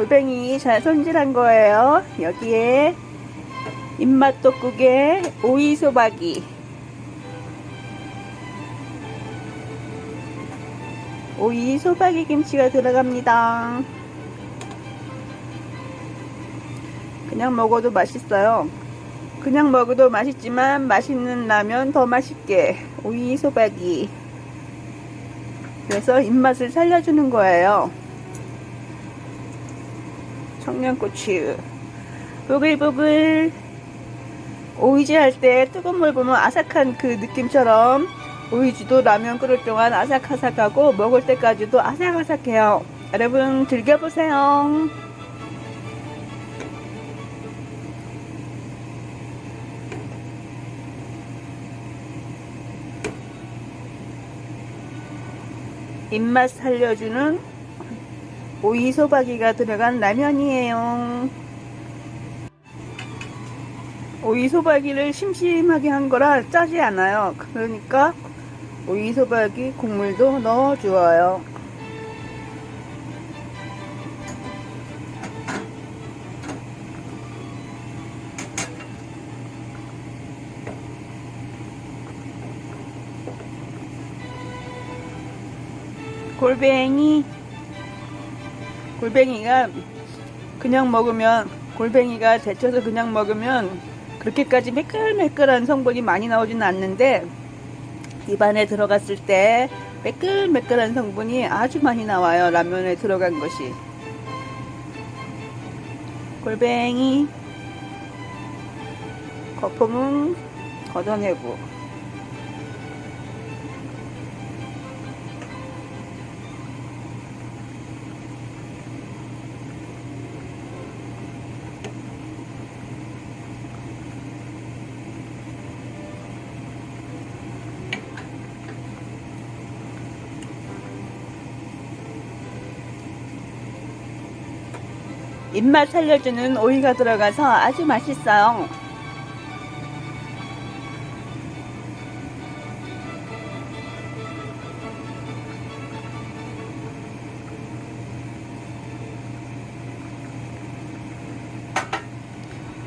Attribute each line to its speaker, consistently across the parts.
Speaker 1: 골뱅이 잘 손질한 거예요. 여기에 입맛 돋국에 오이 소박이 오이 소박이 김치가 들어갑니다. 그냥 먹어도 맛있어요. 그냥 먹어도 맛있지만 맛있는 라면 더 맛있게 오이 소박이 그래서 입맛을 살려주는 거예요. 청양고추 보글보글 오이지 할 때 뜨거운 물 보면 아삭한 그 느낌처럼 오이지도 라면 끓을 동안 아삭아삭하고 먹을 때까지도 아삭아삭해요. 여러분 즐겨보세요. 입맛 살려주는 오이 소박이가 들어간 라면이에요. 오이 소박이를 심심하게 한 거라 짜지 않아요. 그러니까 오이 소박이 국물도 넣어주어요. 골뱅이 골뱅이가 그냥 먹으면 골뱅이가 데쳐서 그냥 먹으면 그렇게까지 매끌매끌한 성분이 많이 나오지는 않는데 입안에 들어갔을 때 매끌매끌한 성분이 아주 많이 나와요 라면에 들어간 것이. 골뱅이 거품은 걷어내고 입맛 살려주는 오이가 들어가서 아주 맛있어요.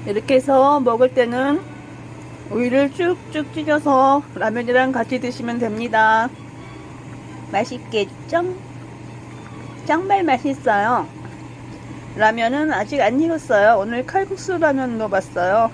Speaker 1: 이렇게 해서 먹을 때는 오이를 쭉쭉 찢어서 라면이랑 같이 드시면 됩니다. 맛있겠죠? 정말 맛있어요. 라면은 아직 안 익었어요. 오늘 칼국수 라면 넣어봤어요.